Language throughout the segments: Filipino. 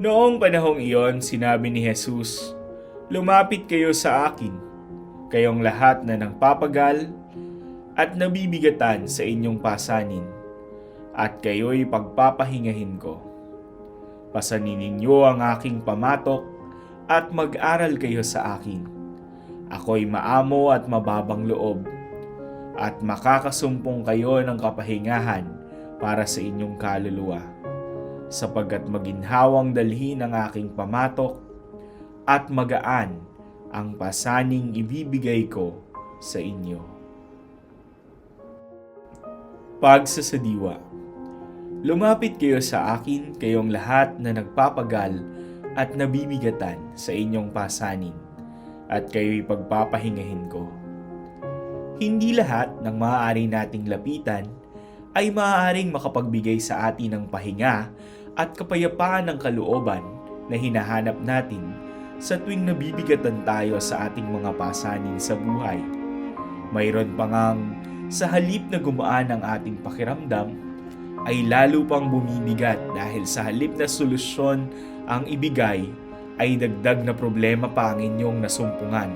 Noong panahong iyon, sinabi ni Jesus, Lumapit kayo sa akin, kayong lahat na nagpapagal at nabibigatan sa inyong pasanin, at kayo'y pagpapahingahin ko. Pasanin ninyo ang aking pamatok at mag-aral kayo sa akin. Ako'y maamo at mababang loob at makakasumpong kayo ng kapahingahan para sa inyong kaluluwa, sapagkat maginhawang dalhin ang aking pamatok at magaan ang pasaning ibibigay ko sa inyo. Pagsasadiwa Lumapit kayo sa akin kayong lahat na nagpapagal at nabibigatan sa inyong pasanin, at kayo'y pagpapahingahin ko. Hindi lahat ng maaari nating lapitan ay maaaring makapagbigay sa atin ng pahinga at kapayapaan ng kalooban na hinahanap natin sa tuwing nabibigatan tayo sa ating mga pasanin sa buhay. Mayroon pa ngang sa halip na gumaan ang ating pakiramdam, ay lalo pang bumibigat dahil sa halip na solusyon ang ibigay ay dagdag na problema pa ang inyong nasumpungan.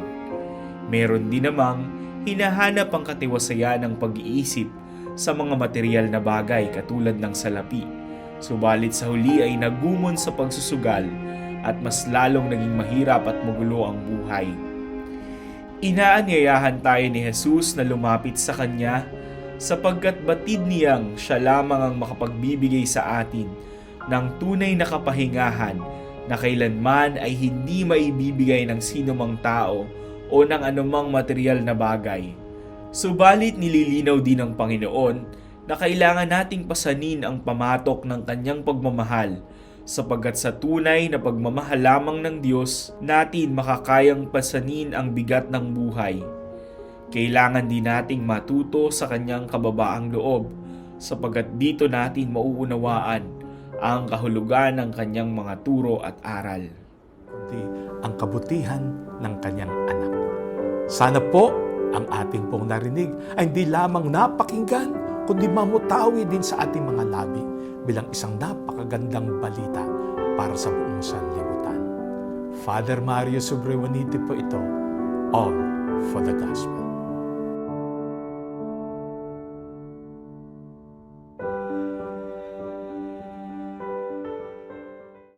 Meron din namang hinahanap ang katiwasayan ng pag-iisip sa mga material na bagay katulad ng salapi. Subalit sa huli ay nagumon sa pagsusugal at mas lalong naging mahirap at magulo ang buhay. Inaanyayahan tayo ni Jesus na lumapit sa Kanya sapagkat batid niyang siya lamang ang makapagbibigay sa atin ng tunay na kapahingahan na kailanman ay hindi maibibigay ng sinumang tao o ng anumang material na bagay. Subalit nililinaw din ng Panginoon na kailangan nating pasanin ang pamatok ng kanyang pagmamahal sapagkat sa tunay na pagmamahal lamang ng Diyos natin makakayang pasanin ang bigat ng buhay. Kailangan din nating matuto sa kanyang kababaang loob sapagkat dito natin mauunawaan ang kahulugan ng kanyang mga turo at aral. ang kabutihan ng kanyang anak. Sana po ang ating pong narinig ay hindi lamang napakinggan, kundi mamutawi din sa ating mga labi bilang isang napakagandang balita para sa buong sanlibutan. Father Mario Sobrewanite po ito, All for the Gospel.